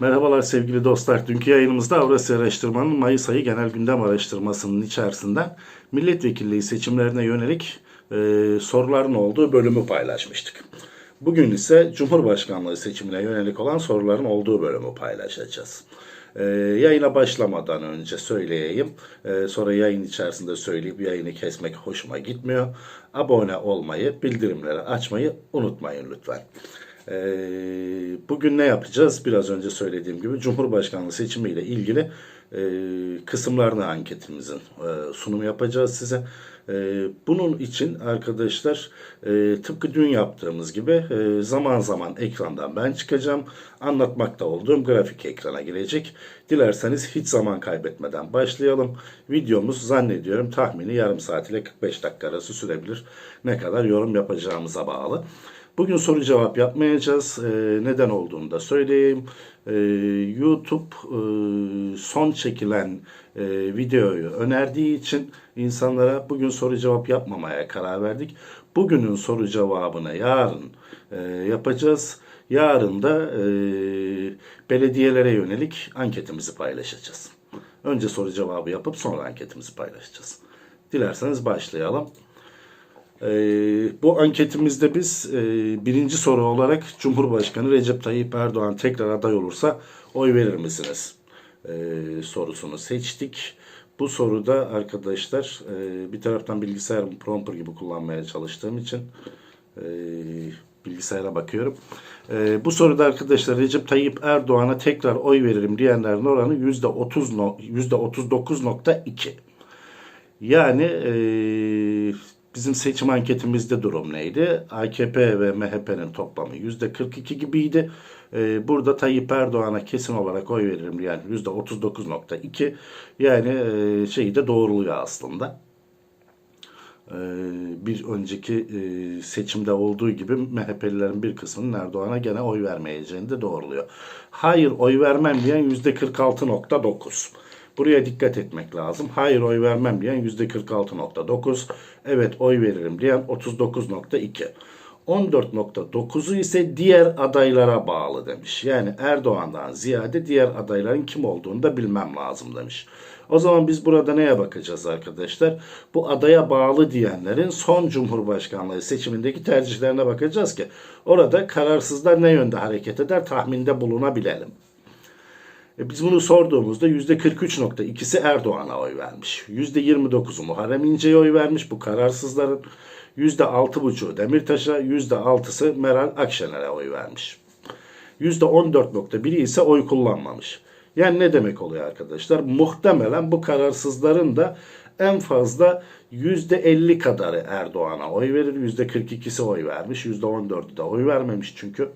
Merhabalar sevgili dostlar. Dünkü yayınımızda Avrasya Araştırma'nın Mayıs ayı genel gündem araştırmasının içerisinden milletvekilliği seçimlerine yönelik e, soruların olduğu bölümü paylaşmıştık. Bugün ise Cumhurbaşkanlığı seçimine yönelik olan soruların olduğu bölümü paylaşacağız. E, yayına başlamadan önce söyleyeyim. E, sonra yayın içerisinde söyleyip yayını kesmek hoşuma gitmiyor. Abone olmayı, bildirimleri açmayı unutmayın lütfen. Ee, bugün ne yapacağız? Biraz önce söylediğim gibi Cumhurbaşkanlığı seçimiyle ilgili e, kısımlarını anketimizin e, sunumu yapacağız size. E, bunun için arkadaşlar e, tıpkı dün yaptığımız gibi e, zaman zaman ekrandan ben çıkacağım. Anlatmakta olduğum grafik ekrana gelecek. Dilerseniz hiç zaman kaybetmeden başlayalım. Videomuz zannediyorum tahmini yarım saat ile 45 dakika arası sürebilir. Ne kadar yorum yapacağımıza bağlı. Bugün soru cevap yapmayacağız. Ee, neden olduğunu da söyleyeyim. Ee, YouTube e, son çekilen e, videoyu önerdiği için insanlara bugün soru cevap yapmamaya karar verdik. Bugünün soru cevabını yarın e, yapacağız. Yarın da e, belediyelere yönelik anketimizi paylaşacağız. Önce soru cevabı yapıp sonra anketimizi paylaşacağız. Dilerseniz başlayalım. Ee, bu anketimizde biz e, birinci soru olarak Cumhurbaşkanı Recep Tayyip Erdoğan tekrar aday olursa oy verir misiniz? Ee, sorusunu seçtik. Bu soruda arkadaşlar e, bir taraftan bilgisayar prompter gibi kullanmaya çalıştığım için e, bilgisayara bakıyorum. E, bu soruda arkadaşlar Recep Tayyip Erdoğan'a tekrar oy veririm diyenlerin oranı %30 no- %39.2. Yani e, bizim seçim anketimizde durum neydi? AKP ve MHP'nin toplamı %42 gibiydi. E, burada Tayyip Erdoğan'a kesin olarak oy veririm yani %39.2 yani e, şeyi de doğruluyor aslında. E, bir önceki e, seçimde olduğu gibi MHP'lilerin bir kısmının Erdoğan'a gene oy vermeyeceğini de doğruluyor. Hayır oy vermem diyen %46.9. Buraya dikkat etmek lazım. Hayır oy vermem diyen %46.9. Evet oy veririm diyen 39.2. 14.9'u ise diğer adaylara bağlı demiş. Yani Erdoğan'dan ziyade diğer adayların kim olduğunu da bilmem lazım demiş. O zaman biz burada neye bakacağız arkadaşlar? Bu adaya bağlı diyenlerin son Cumhurbaşkanlığı seçimindeki tercihlerine bakacağız ki orada kararsızlar ne yönde hareket eder tahminde bulunabilelim. E biz bunu sorduğumuzda %43.2'si Erdoğan'a oy vermiş. %29'u Muharrem İnce'ye oy vermiş bu kararsızların. %6,5'u Demirtaş'a, %6'sı Meral Akşener'e oy vermiş. %14.1'i ise oy kullanmamış. Yani ne demek oluyor arkadaşlar? Muhtemelen bu kararsızların da en fazla %50 kadarı Erdoğan'a oy verir. %42'si oy vermiş. %14'ü de oy vermemiş çünkü.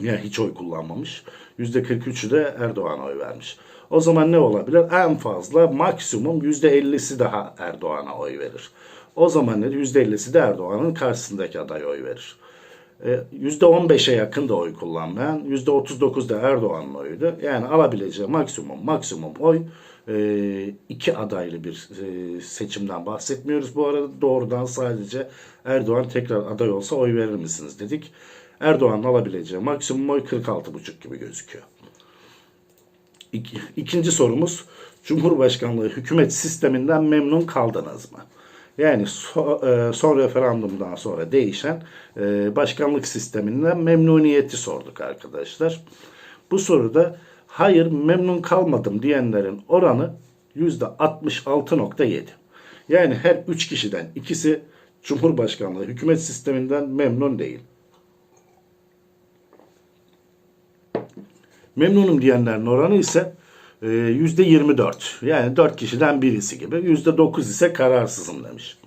Yani hiç oy kullanmamış. %43'ü de Erdoğan'a oy vermiş. O zaman ne olabilir? En fazla maksimum %50'si daha Erdoğan'a oy verir. O zaman ne? %50'si de Erdoğan'ın karşısındaki aday oy verir. E, %15'e yakın da oy kullanmayan, %39 da Erdoğan'ın oyuydu. Yani alabileceği maksimum maksimum oy e, iki adaylı bir e, seçimden bahsetmiyoruz. Bu arada doğrudan sadece Erdoğan tekrar aday olsa oy verir misiniz dedik. Erdoğan'ın alabileceği maksimum oy 46,5 gibi gözüküyor. İki, ikinci sorumuz Cumhurbaşkanlığı hükümet sisteminden memnun kaldınız mı? Yani e, son referandumdan sonra değişen e, başkanlık sisteminden memnuniyeti sorduk arkadaşlar. Bu soruda hayır memnun kalmadım diyenlerin oranı %66.7. Yani her 3 kişiden ikisi Cumhurbaşkanlığı hükümet sisteminden memnun değil. Memnunum diyenlerin oranı ise e, %24. Yani 4 kişiden birisi gibi. %9 ise kararsızım demiş.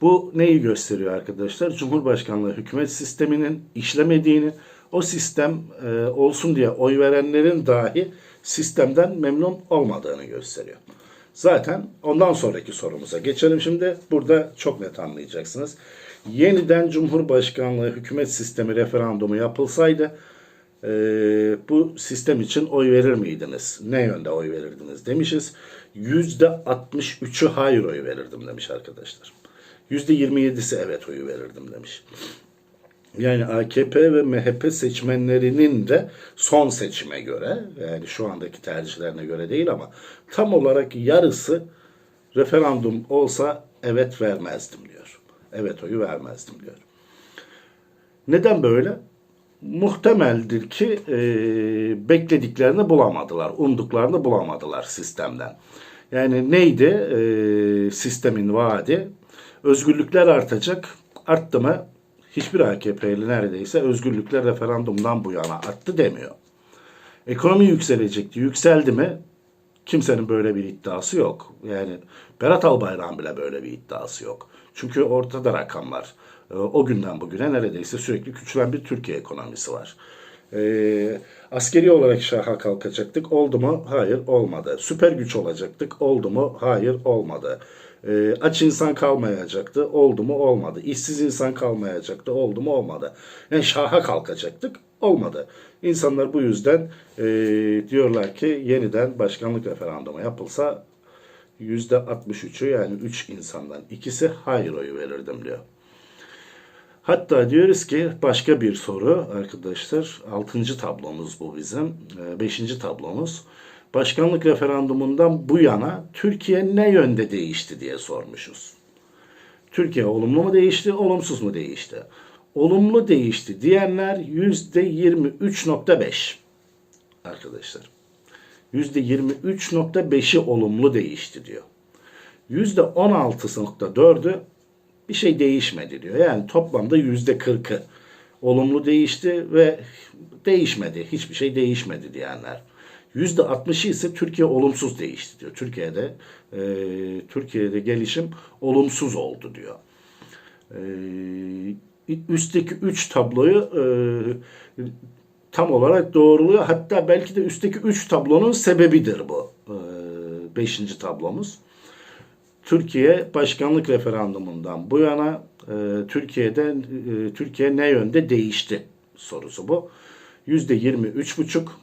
Bu neyi gösteriyor arkadaşlar? Cumhurbaşkanlığı hükümet sisteminin işlemediğini, o sistem e, olsun diye oy verenlerin dahi sistemden memnun olmadığını gösteriyor. Zaten ondan sonraki sorumuza geçelim şimdi. Burada çok net anlayacaksınız. Yeniden Cumhurbaşkanlığı hükümet sistemi referandumu yapılsaydı e, bu sistem için oy verir miydiniz? Ne yönde oy verirdiniz demişiz. %63'ü hayır oy verirdim demiş arkadaşlar. %27'si evet oyu verirdim demiş. Yani AKP ve MHP seçmenlerinin de son seçime göre yani şu andaki tercihlerine göre değil ama tam olarak yarısı referandum olsa evet vermezdim diyor. Evet oyu vermezdim diyor. Neden böyle? Muhtemeldir ki e, beklediklerini bulamadılar, umduklarını bulamadılar sistemden. Yani neydi e, sistemin vaadi? Özgürlükler artacak. Arttı mı? Hiçbir AKP'li neredeyse özgürlükler referandumdan bu yana arttı demiyor. Ekonomi yükselecekti. Yükseldi mi? Kimsenin böyle bir iddiası yok. Yani Berat Albayrak'ın bile böyle bir iddiası yok. Çünkü ortada rakamlar. Ee, O günden bugüne neredeyse sürekli küçülen bir Türkiye ekonomisi var. Ee, askeri olarak şaha kalkacaktık. Oldu mu? Hayır olmadı. Süper güç olacaktık. Oldu mu? Hayır olmadı. Ee, aç insan kalmayacaktı. Oldu mu? Olmadı. İşsiz insan kalmayacaktı. Oldu mu? Olmadı. Yani şaha kalkacaktık. Olmadı. İnsanlar bu yüzden e, diyorlar ki yeniden başkanlık referandumu yapılsa %63'ü yani 3 insandan ikisi hayır oyu verirdim diyor. Hatta diyoruz ki başka bir soru arkadaşlar. Altıncı tablomuz bu bizim. Ee, Beşinci tablomuz. Başkanlık referandumundan bu yana Türkiye ne yönde değişti diye sormuşuz. Türkiye olumlu mu değişti, olumsuz mu değişti? Olumlu değişti diyenler %23.5 arkadaşlar. %23.5'i olumlu değişti diyor. %16.4'ü bir şey değişmedi diyor. Yani toplamda yüzde kırkı olumlu değişti ve değişmedi. Hiçbir şey değişmedi diyenler. Yüzde altmışı ise Türkiye olumsuz değişti diyor. Türkiye'de e, Türkiye'de gelişim olumsuz oldu diyor. E, üstteki üç tabloyu e, tam olarak doğruluyor. Hatta belki de üstteki üç tablonun sebebidir bu. E, beşinci tablomuz. Türkiye başkanlık referandumundan bu yana e, Türkiye'de e, Türkiye ne yönde değişti sorusu bu. Yüzde 23 buçuk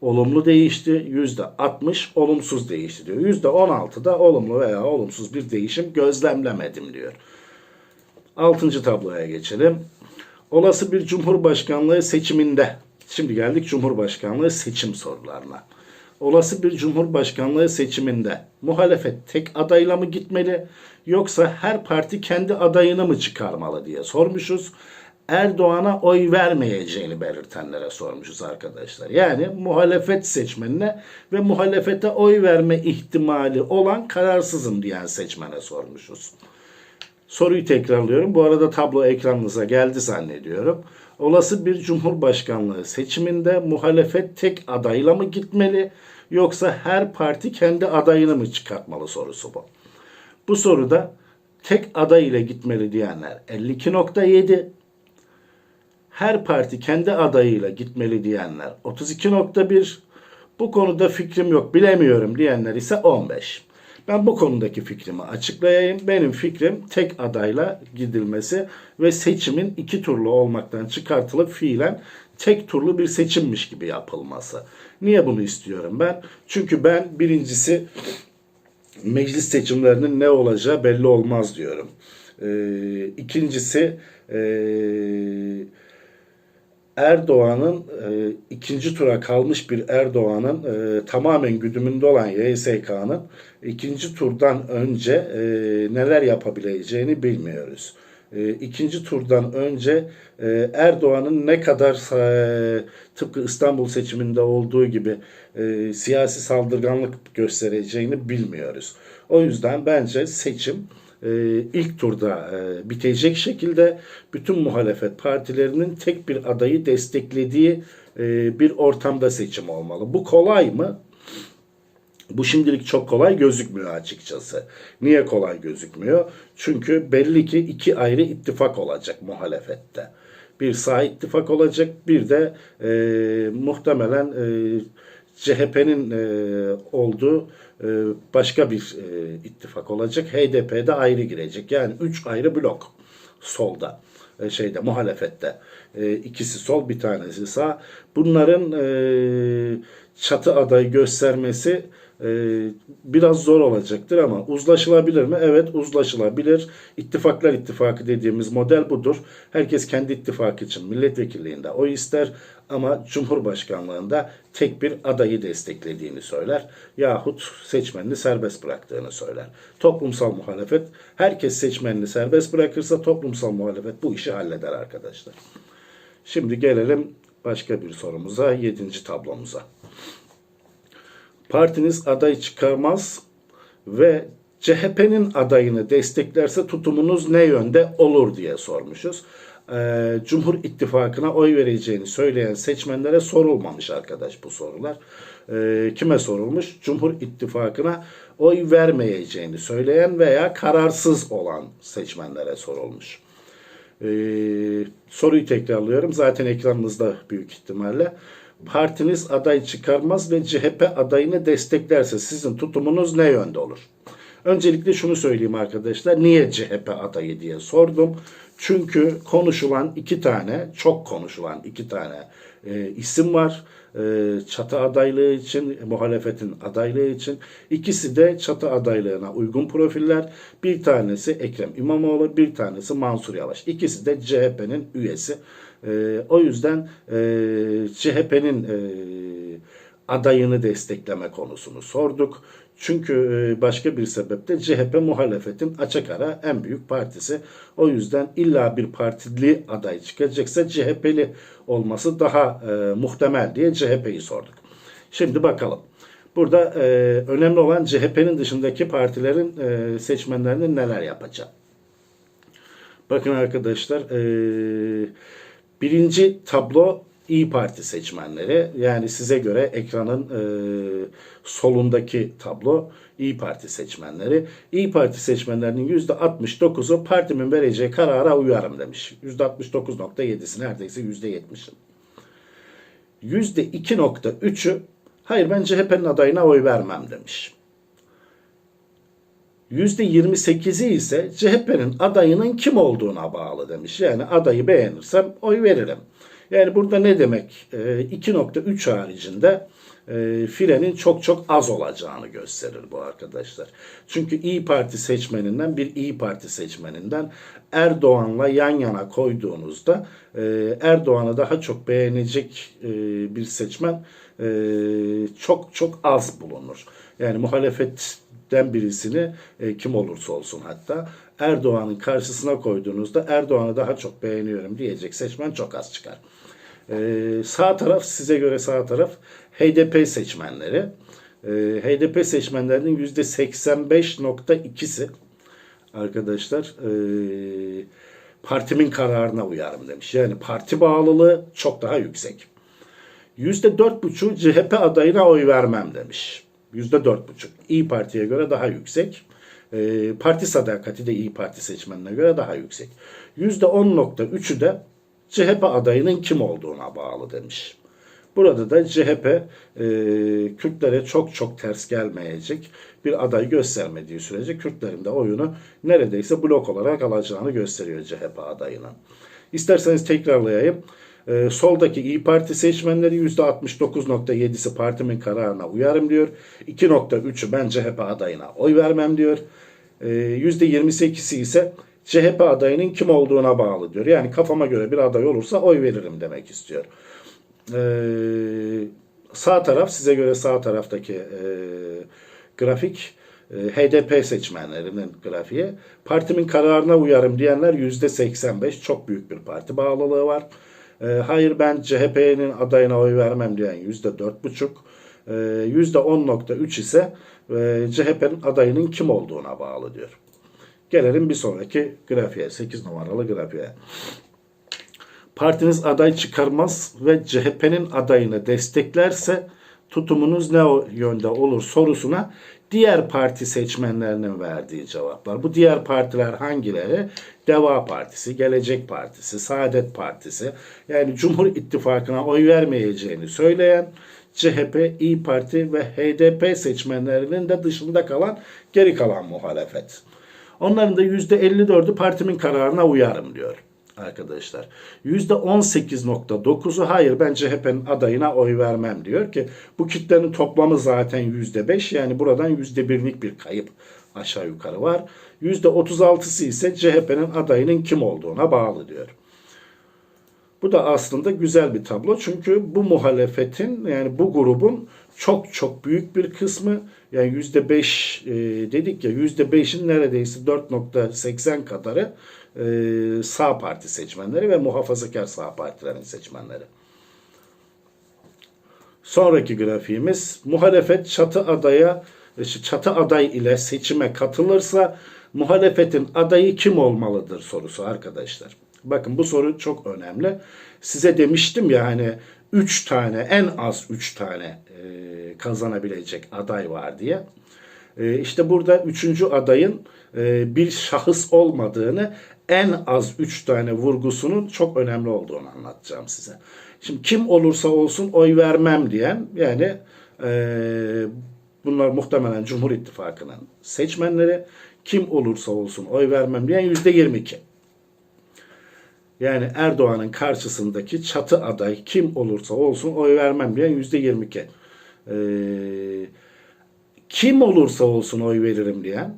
olumlu değişti, yüzde 60 olumsuz değişti diyor. Yüzde 16 da olumlu veya olumsuz bir değişim gözlemlemedim diyor. Altıncı tabloya geçelim. Olası bir cumhurbaşkanlığı seçiminde, şimdi geldik cumhurbaşkanlığı seçim sorularına olası bir cumhurbaşkanlığı seçiminde muhalefet tek adayla mı gitmeli yoksa her parti kendi adayını mı çıkarmalı diye sormuşuz. Erdoğan'a oy vermeyeceğini belirtenlere sormuşuz arkadaşlar. Yani muhalefet seçmenine ve muhalefete oy verme ihtimali olan kararsızım diyen seçmene sormuşuz. Soruyu tekrarlıyorum. Bu arada tablo ekranınıza geldi zannediyorum. Olası bir cumhurbaşkanlığı seçiminde muhalefet tek adayla mı gitmeli yoksa her parti kendi adayını mı çıkartmalı sorusu bu. Bu soruda tek aday ile gitmeli diyenler 52.7 her parti kendi adayıyla gitmeli diyenler 32.1 bu konuda fikrim yok bilemiyorum diyenler ise 15. Ben bu konudaki fikrimi açıklayayım. Benim fikrim tek adayla gidilmesi ve seçimin iki turlu olmaktan çıkartılıp fiilen tek turlu bir seçimmiş gibi yapılması. Niye bunu istiyorum ben? Çünkü ben birincisi meclis seçimlerinin ne olacağı belli olmaz diyorum. Ee, ikincisi ee, Erdoğan'ın e, ikinci tura kalmış bir Erdoğan'ın e, tamamen güdümünde olan YSK'nın ikinci turdan önce e, neler yapabileceğini bilmiyoruz. E, ikinci turdan önce e, Erdoğan'ın ne kadar e, tıpkı İstanbul seçiminde olduğu gibi e, siyasi saldırganlık göstereceğini bilmiyoruz. O yüzden bence seçim ilk turda e, bitecek şekilde bütün muhalefet partilerinin tek bir adayı desteklediği e, bir ortamda seçim olmalı. Bu kolay mı? Bu şimdilik çok kolay gözükmüyor açıkçası. Niye kolay gözükmüyor? Çünkü belli ki iki ayrı ittifak olacak muhalefette. Bir sağ ittifak olacak, bir de e, muhtemelen e, CHP'nin e, olduğu e, başka bir e, ittifak olacak. HDP de ayrı girecek. Yani üç ayrı blok solda e, şeyde muhalefette. E, ikisi sol bir tanesi sağ. Bunların e, çatı adayı göstermesi biraz zor olacaktır ama uzlaşılabilir mi? Evet uzlaşılabilir. İttifaklar ittifakı dediğimiz model budur. Herkes kendi ittifakı için milletvekilliğinde oy ister ama Cumhurbaşkanlığında tek bir adayı desteklediğini söyler. Yahut seçmenini serbest bıraktığını söyler. Toplumsal muhalefet herkes seçmenini serbest bırakırsa toplumsal muhalefet bu işi halleder arkadaşlar. Şimdi gelelim başka bir sorumuza, yedinci tablomuza. Partiniz aday çıkarmaz ve CHP'nin adayını desteklerse tutumunuz ne yönde olur diye sormuşuz. Ee, Cumhur İttifakı'na oy vereceğini söyleyen seçmenlere sorulmamış arkadaş bu sorular. Ee, kime sorulmuş? Cumhur İttifakı'na oy vermeyeceğini söyleyen veya kararsız olan seçmenlere sorulmuş. Ee, soruyu tekrarlıyorum. Zaten ekranınızda büyük ihtimalle. Partiniz aday çıkarmaz ve CHP adayını desteklerse sizin tutumunuz ne yönde olur? Öncelikle şunu söyleyeyim arkadaşlar. Niye CHP adayı diye sordum. Çünkü konuşulan iki tane, çok konuşulan iki tane e, isim var. E, çatı adaylığı için, muhalefetin adaylığı için. İkisi de çatı adaylığına uygun profiller. Bir tanesi Ekrem İmamoğlu, bir tanesi Mansur Yavaş. İkisi de CHP'nin üyesi. E, o yüzden e, CHP'nin e, adayını destekleme konusunu sorduk. Çünkü e, başka bir sebeple CHP muhalefetin açık ara en büyük partisi. O yüzden illa bir partili aday çıkacaksa CHP'li olması daha e, muhtemel diye CHP'yi sorduk. Şimdi bakalım. Burada e, önemli olan CHP'nin dışındaki partilerin e, seçmenlerinin neler yapacağı. Bakın arkadaşlar e, birinci tablo İyi Parti seçmenleri. Yani size göre ekranın e, solundaki tablo İyi Parti seçmenleri. İyi Parti seçmenlerinin %69'u partimin vereceği karara uyarım demiş. %69.7'si neredeyse %70'i. %2.3'ü hayır ben CHP'nin adayına oy vermem demiş. %28'i ise CHP'nin adayının kim olduğuna bağlı demiş. Yani adayı beğenirsem oy veririm. Yani burada ne demek? E, 2.3 haricinde e, filenin çok çok az olacağını gösterir bu arkadaşlar. Çünkü İyi Parti seçmeninden bir İyi Parti seçmeninden Erdoğan'la yan yana koyduğunuzda e, Erdoğan'ı daha çok beğenecek e, bir seçmen e, çok çok az bulunur. Yani muhalefetten birisini e, kim olursa olsun hatta Erdoğan'ın karşısına koyduğunuzda Erdoğan'ı daha çok beğeniyorum diyecek seçmen çok az çıkar. Ee, sağ taraf size göre sağ taraf HDP seçmenleri. Ee, HDP seçmenlerinin %85.2'si arkadaşlar e, partimin kararına uyarım demiş. Yani parti bağlılığı çok daha yüksek. %4.5'u CHP adayına oy vermem demiş. %4.5. İyi Parti'ye göre daha yüksek. E, parti sadakati de İyi Parti seçmenine göre daha yüksek. %10.3'ü de CHP adayının kim olduğuna bağlı demiş. Burada da CHP e, Kürtlere çok çok ters gelmeyecek bir aday göstermediği sürece Kürtlerin de oyunu neredeyse blok olarak alacağını gösteriyor CHP adayının. İsterseniz tekrarlayayım. E, soldaki İyi Parti seçmenleri %69.7'si partimin kararına uyarım diyor. 2.3'ü ben CHP adayına oy vermem diyor. E, %28'i ise CHP adayının kim olduğuna bağlı diyor. Yani kafama göre bir aday olursa oy veririm demek istiyor. Ee, sağ taraf size göre sağ taraftaki e, grafik e, HDP seçmenlerinin grafiği. Partimin kararına uyarım diyenler %85 çok büyük bir parti bağlılığı var. E, hayır ben CHP'nin adayına oy vermem diyen %4,5. E, %10.3 ise e, CHP'nin adayının kim olduğuna bağlı diyor. Gelelim bir sonraki grafiğe. 8 numaralı grafiğe. Partiniz aday çıkarmaz ve CHP'nin adayını desteklerse tutumunuz ne yönde olur sorusuna diğer parti seçmenlerinin verdiği cevaplar. Bu diğer partiler hangileri? Deva Partisi, Gelecek Partisi, Saadet Partisi. Yani Cumhur İttifakı'na oy vermeyeceğini söyleyen CHP, İyi Parti ve HDP seçmenlerinin de dışında kalan geri kalan muhalefet. Onların da %54'ü partimin kararına uyarım diyor. Arkadaşlar. %18.9'u hayır ben CHP'nin adayına oy vermem diyor ki bu kitlenin toplamı zaten %5 yani buradan %1'lik bir kayıp aşağı yukarı var. %36'sı ise CHP'nin adayının kim olduğuna bağlı diyor. Bu da aslında güzel bir tablo. Çünkü bu muhalefetin yani bu grubun çok çok büyük bir kısmı yani yüzde beş e, dedik ya yüzde beşin neredeyse 4.80 kadarı e, sağ parti seçmenleri ve muhafazakar sağ partilerin seçmenleri. Sonraki grafiğimiz muhalefet çatı adaya çatı aday ile seçime katılırsa muhalefetin adayı kim olmalıdır sorusu arkadaşlar. Bakın bu soru çok önemli. Size demiştim ya hani 3 tane en az 3 tane e, kazanabilecek aday var diye. E, işte burada üçüncü adayın e, bir şahıs olmadığını en az 3 tane vurgusunun çok önemli olduğunu anlatacağım size. Şimdi kim olursa olsun oy vermem diyen yani e, bunlar muhtemelen Cumhur İttifakı'nın seçmenleri kim olursa olsun oy vermem diyen yüzde 22. Yani Erdoğan'ın karşısındaki çatı aday kim olursa olsun oy vermem diyen yüzde 22. Ee, kim olursa olsun oy veririm diyen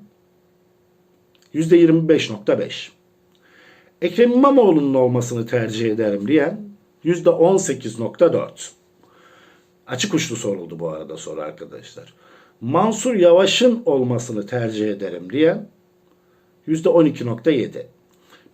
yüzde 25.5. Ekrem İmamoğlu'nun olmasını tercih ederim diyen yüzde 18.4. Açık uçlu soruldu bu arada soru arkadaşlar. Mansur Yavaş'ın olmasını tercih ederim diyen yüzde 12.7.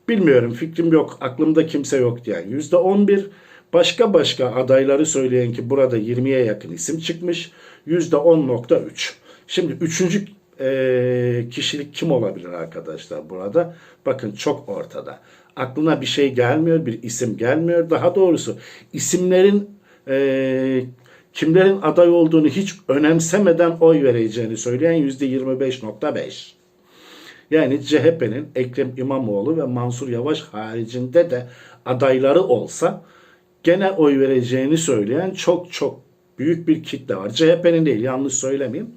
Bilmiyorum fikrim yok aklımda kimse yok diyen yüzde 11. Başka başka adayları söyleyen ki burada 20'ye yakın isim çıkmış. Yüzde 10.3. Şimdi üçüncü e, kişilik kim olabilir arkadaşlar burada? Bakın çok ortada. Aklına bir şey gelmiyor, bir isim gelmiyor. Daha doğrusu isimlerin e, kimlerin aday olduğunu hiç önemsemeden oy vereceğini söyleyen yüzde 25.5. Yani CHP'nin Ekrem İmamoğlu ve Mansur Yavaş haricinde de adayları olsa gene oy vereceğini söyleyen çok çok büyük bir kitle var. CHP'nin değil yanlış söylemeyeyim.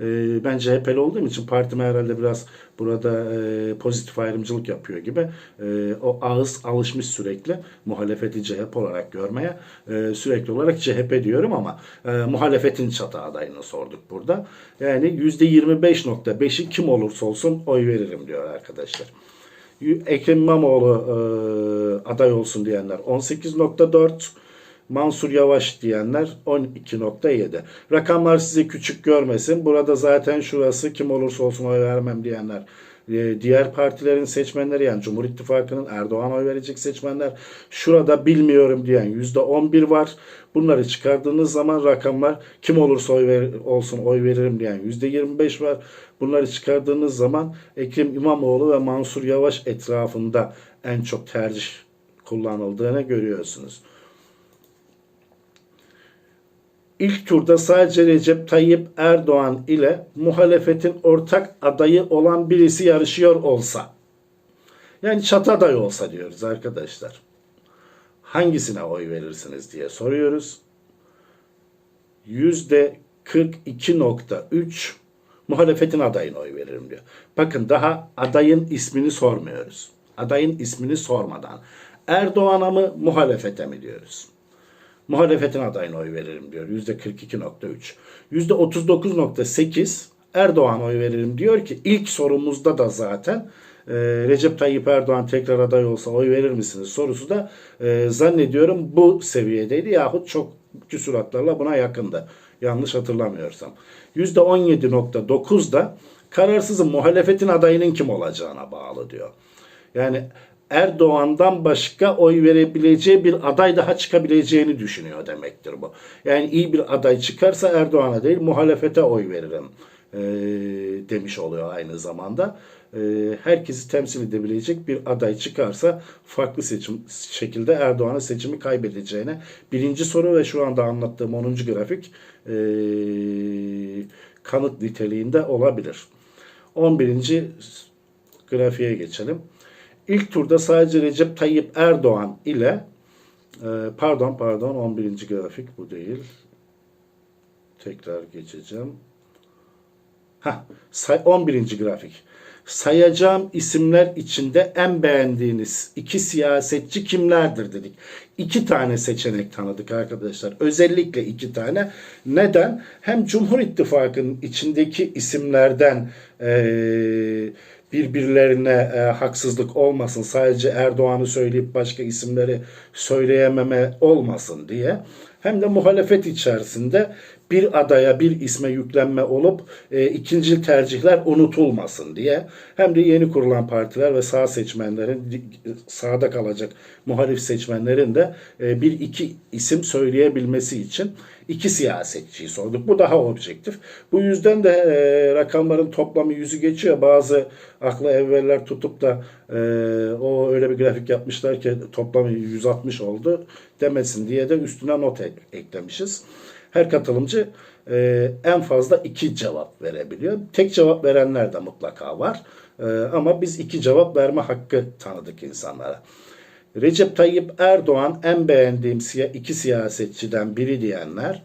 Ee, ben CHP'li olduğum için partime herhalde biraz burada e, pozitif ayrımcılık yapıyor gibi. E, o ağız alışmış sürekli muhalefeti CHP olarak görmeye. E, sürekli olarak CHP diyorum ama e, muhalefetin çatı adayını sorduk burada. Yani %25.5'i kim olursa olsun oy veririm diyor arkadaşlar. Ekrem İmamoğlu e, aday olsun diyenler 18.4 Mansur Yavaş diyenler 12.7. Rakamlar sizi küçük görmesin. Burada zaten şurası kim olursa olsun oy vermem diyenler e, diğer partilerin seçmenleri yani Cumhur İttifakı'nın Erdoğan oy verecek seçmenler şurada bilmiyorum diyen %11 var. Bunları çıkardığınız zaman rakamlar kim olursa oy ver, olsun oy veririm diyen %25 var. Bunları çıkardığınız zaman Ekrem İmamoğlu ve Mansur Yavaş etrafında en çok tercih kullanıldığını görüyorsunuz. İlk turda sadece Recep Tayyip Erdoğan ile muhalefetin ortak adayı olan birisi yarışıyor olsa, yani çatı adayı olsa diyoruz arkadaşlar. Hangisine oy verirsiniz diye soruyoruz. Yüzde 42.3 muhalefetin adayına oy veririm diyor. Bakın daha adayın ismini sormuyoruz. Adayın ismini sormadan Erdoğan'a mı muhalefete mi diyoruz muhalefetin adayına oy veririm diyor. Yüzde 42.3. Yüzde 39.8 Erdoğan oy veririm diyor ki ilk sorumuzda da zaten e, Recep Tayyip Erdoğan tekrar aday olsa oy verir misiniz sorusu da e, zannediyorum bu seviyedeydi yahut çok küsuratlarla buna yakındı. Yanlış hatırlamıyorsam. Yüzde 17.9 da kararsızın muhalefetin adayının kim olacağına bağlı diyor. Yani Erdoğan'dan başka oy verebileceği bir aday daha çıkabileceğini düşünüyor demektir bu. Yani iyi bir aday çıkarsa Erdoğan'a değil muhalefete oy veririm e, demiş oluyor aynı zamanda. E, herkesi temsil edebilecek bir aday çıkarsa farklı seçim şekilde Erdoğan'a seçimi kaybedeceğine birinci soru ve şu anda anlattığım 10. grafik e, kanıt niteliğinde olabilir. 11. grafiğe geçelim. İlk turda sadece Recep Tayyip Erdoğan ile e, pardon pardon 11. grafik bu değil. Tekrar geçeceğim. Ha, 11. grafik. sayacağım isimler içinde en beğendiğiniz iki siyasetçi kimlerdir dedik. İki tane seçenek tanıdık arkadaşlar. Özellikle iki tane. Neden? Hem Cumhur İttifakı'nın içindeki isimlerden eee birbirlerine e, haksızlık olmasın. Sadece Erdoğan'ı söyleyip başka isimleri söyleyememe olmasın diye. Hem de muhalefet içerisinde bir adaya bir isme yüklenme olup e, ikinci tercihler unutulmasın diye. Hem de yeni kurulan partiler ve sağ seçmenlerin sağda kalacak muhalif seçmenlerin de e, bir iki isim söyleyebilmesi için iki siyasetçiyi sorduk. Bu daha objektif. Bu yüzden de e, rakamların toplamı yüzü geçiyor. Bazı akla evveller tutup da e, o öyle bir grafik yapmışlar ki toplamı 160 oldu demesin diye de üstüne not ek- eklemişiz. Her katılımcı e, en fazla iki cevap verebiliyor. Tek cevap verenler de mutlaka var. E, ama biz iki cevap verme hakkı tanıdık insanlara. Recep Tayyip Erdoğan en beğendiğim siya- iki siyasetçiden biri diyenler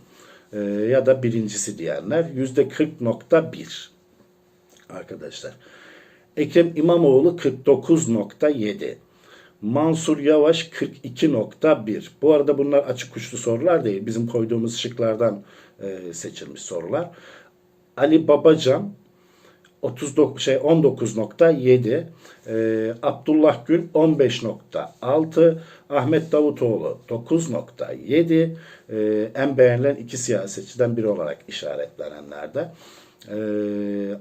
e, ya da birincisi diyenler yüzde 40.1 arkadaşlar. Ekrem İmamoğlu 49.7. Mansur Yavaş 42.1. Bu arada bunlar açık uçlu sorular değil. Bizim koyduğumuz şıklardan e, seçilmiş sorular. Ali Babacan 39 şey 19.7, e, Abdullah Gül 15.6, Ahmet Davutoğlu 9.7, e, en beğenilen iki siyasetçiden biri olarak işaretlenenlerde. E,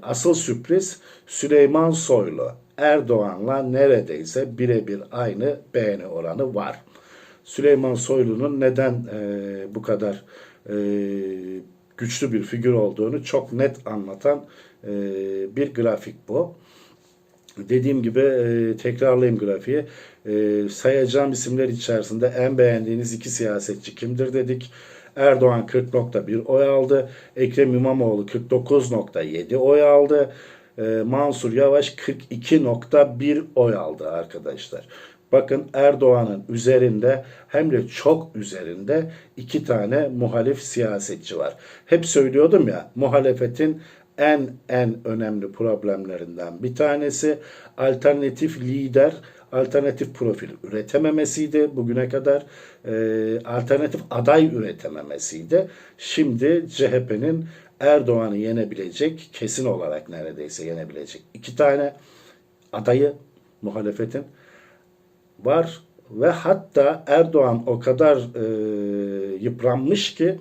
asıl sürpriz Süleyman Soylu Erdoğan'la neredeyse birebir aynı beğeni oranı var. Süleyman Soylu'nun neden e, bu kadar e, güçlü bir figür olduğunu çok net anlatan e, bir grafik bu. Dediğim gibi e, tekrarlayayım grafiği. E, sayacağım isimler içerisinde en beğendiğiniz iki siyasetçi kimdir dedik. Erdoğan 40.1 oy aldı. Ekrem İmamoğlu 49.7 oy aldı. E, Mansur Yavaş 42.1 oy aldı arkadaşlar. Bakın Erdoğan'ın üzerinde hem de çok üzerinde iki tane muhalif siyasetçi var. Hep söylüyordum ya muhalefetin en en önemli problemlerinden bir tanesi alternatif lider, alternatif profil üretememesiydi bugüne kadar. Ee, alternatif aday üretememesiydi. Şimdi CHP'nin Erdoğan'ı yenebilecek, kesin olarak neredeyse yenebilecek iki tane adayı muhalefetin var ve hatta Erdoğan o kadar e, yıpranmış ki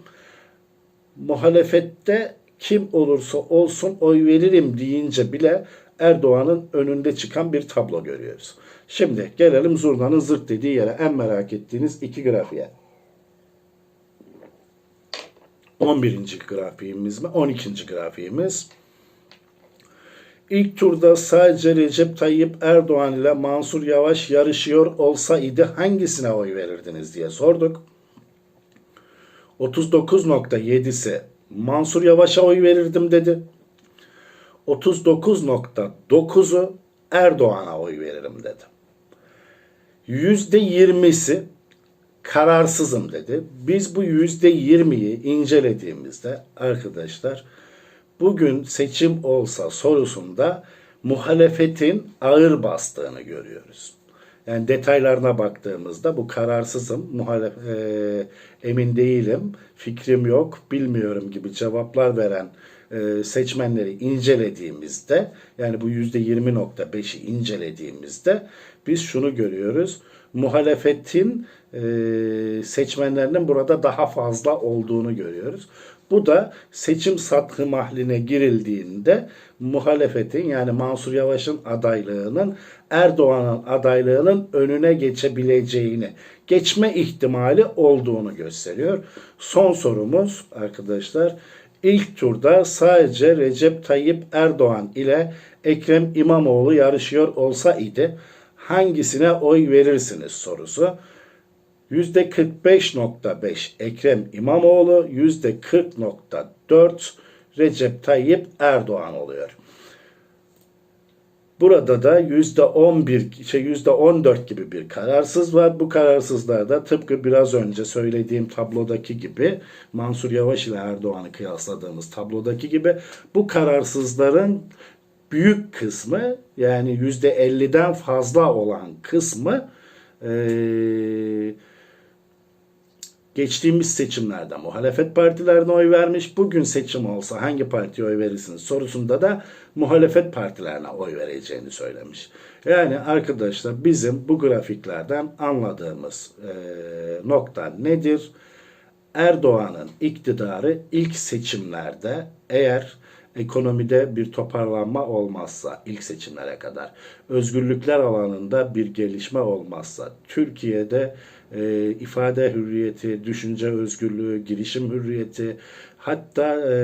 muhalefette kim olursa olsun oy veririm deyince bile Erdoğan'ın önünde çıkan bir tablo görüyoruz. Şimdi gelelim zurnanın zırt dediği yere en merak ettiğiniz iki grafiğe. 11. grafiğimiz mi? 12. grafiğimiz. İlk turda sadece Recep Tayyip Erdoğan ile Mansur Yavaş yarışıyor olsaydı hangisine oy verirdiniz diye sorduk. 39.7'si Mansur Yavaş'a oy verirdim dedi. 39.9'u Erdoğan'a oy veririm dedi. %20'si kararsızım dedi. Biz bu %20'yi incelediğimizde arkadaşlar bugün seçim olsa sorusunda muhalefetin ağır bastığını görüyoruz. Yani detaylarına baktığımızda bu kararsızım, muhalef, e, emin değilim, fikrim yok, bilmiyorum gibi cevaplar veren e, seçmenleri incelediğimizde yani bu %20.5'i incelediğimizde biz şunu görüyoruz. Muhalefetin e, seçmenlerinin burada daha fazla olduğunu görüyoruz. Bu da seçim sathı mahline girildiğinde muhalefetin yani Mansur Yavaş'ın adaylığının Erdoğan'ın adaylığının önüne geçebileceğini, geçme ihtimali olduğunu gösteriyor. Son sorumuz arkadaşlar ilk turda sadece Recep Tayyip Erdoğan ile Ekrem İmamoğlu yarışıyor olsaydı hangisine oy verirsiniz sorusu. %45.5 Ekrem İmamoğlu, %40.4 Recep Tayyip Erdoğan oluyor. Burada da %11, şey %14 gibi bir kararsız var. Bu kararsızlarda tıpkı biraz önce söylediğim tablodaki gibi Mansur Yavaş ile Erdoğan'ı kıyasladığımız tablodaki gibi bu kararsızların büyük kısmı yani yüzde 50'den fazla olan kısmı eee geçtiğimiz seçimlerde muhalefet partilerine oy vermiş. Bugün seçim olsa hangi partiye oy verirsiniz sorusunda da muhalefet partilerine oy vereceğini söylemiş. Yani arkadaşlar bizim bu grafiklerden anladığımız e, nokta nedir? Erdoğan'ın iktidarı ilk seçimlerde eğer ekonomide bir toparlanma olmazsa ilk seçimlere kadar özgürlükler alanında bir gelişme olmazsa Türkiye'de e, ifade hürriyeti, düşünce özgürlüğü, girişim hürriyeti hatta e,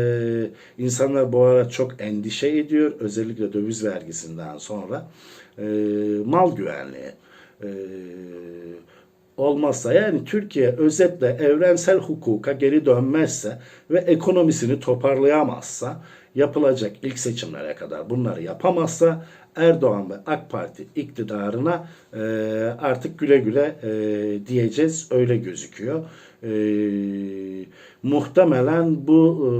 insanlar bu ara çok endişe ediyor özellikle döviz vergisinden sonra e, mal güvenliği e, olmazsa yani Türkiye özetle evrensel hukuka geri dönmezse ve ekonomisini toparlayamazsa yapılacak ilk seçimlere kadar bunları yapamazsa Erdoğan ve AK Parti iktidarına e, artık güle güle e, diyeceğiz öyle gözüküyor. E, muhtemelen bu e,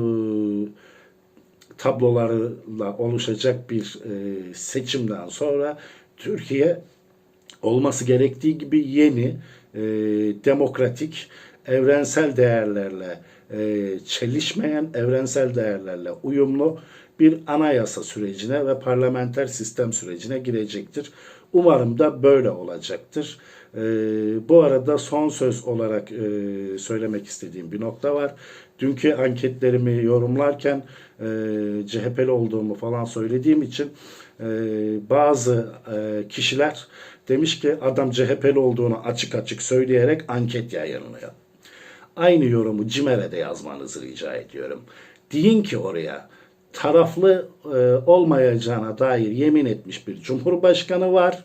tablolarla oluşacak bir e, seçimden sonra Türkiye olması gerektiği gibi yeni, e, demokratik, evrensel değerlerle e, çelişmeyen, evrensel değerlerle uyumlu bir anayasa sürecine ve parlamenter sistem sürecine girecektir. Umarım da böyle olacaktır. E, bu arada son söz olarak e, söylemek istediğim bir nokta var. Dünkü anketlerimi yorumlarken e, CHP'li olduğumu falan söylediğim için e, bazı e, kişiler demiş ki adam CHP'li olduğunu açık açık söyleyerek anket yayınlıyor. Aynı yorumu CİMER'e de yazmanızı rica ediyorum. Deyin ki oraya taraflı e, olmayacağına dair yemin etmiş bir cumhurbaşkanı var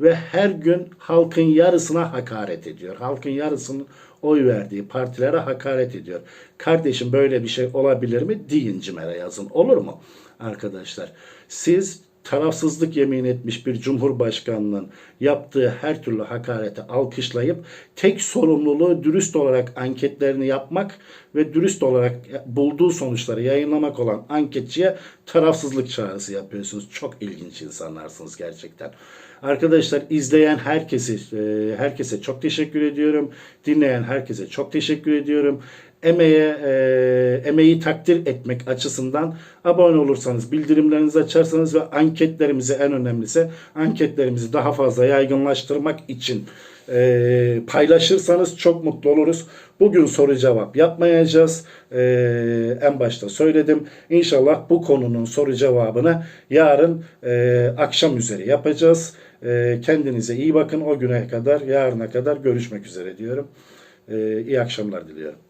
ve her gün halkın yarısına hakaret ediyor. Halkın yarısının oy verdiği partilere hakaret ediyor. Kardeşim böyle bir şey olabilir mi? Deyin CİMER'e yazın. Olur mu? Arkadaşlar siz tarafsızlık yemin etmiş bir cumhurbaşkanının yaptığı her türlü hakareti alkışlayıp tek sorumluluğu dürüst olarak anketlerini yapmak ve dürüst olarak bulduğu sonuçları yayınlamak olan anketçiye tarafsızlık çağrısı yapıyorsunuz. Çok ilginç insanlarsınız gerçekten. Arkadaşlar izleyen herkesi e, herkese çok teşekkür ediyorum. Dinleyen herkese çok teşekkür ediyorum emeğe e, emeği takdir etmek açısından abone olursanız, bildirimlerinizi açarsanız ve anketlerimizi en önemlisi anketlerimizi daha fazla yaygınlaştırmak için e, paylaşırsanız çok mutlu oluruz. Bugün soru cevap yapmayacağız. E, en başta söyledim. İnşallah bu konunun soru cevabını yarın e, akşam üzeri yapacağız. E, kendinize iyi bakın. O güne kadar, yarına kadar görüşmek üzere diyorum. E, iyi akşamlar diliyorum.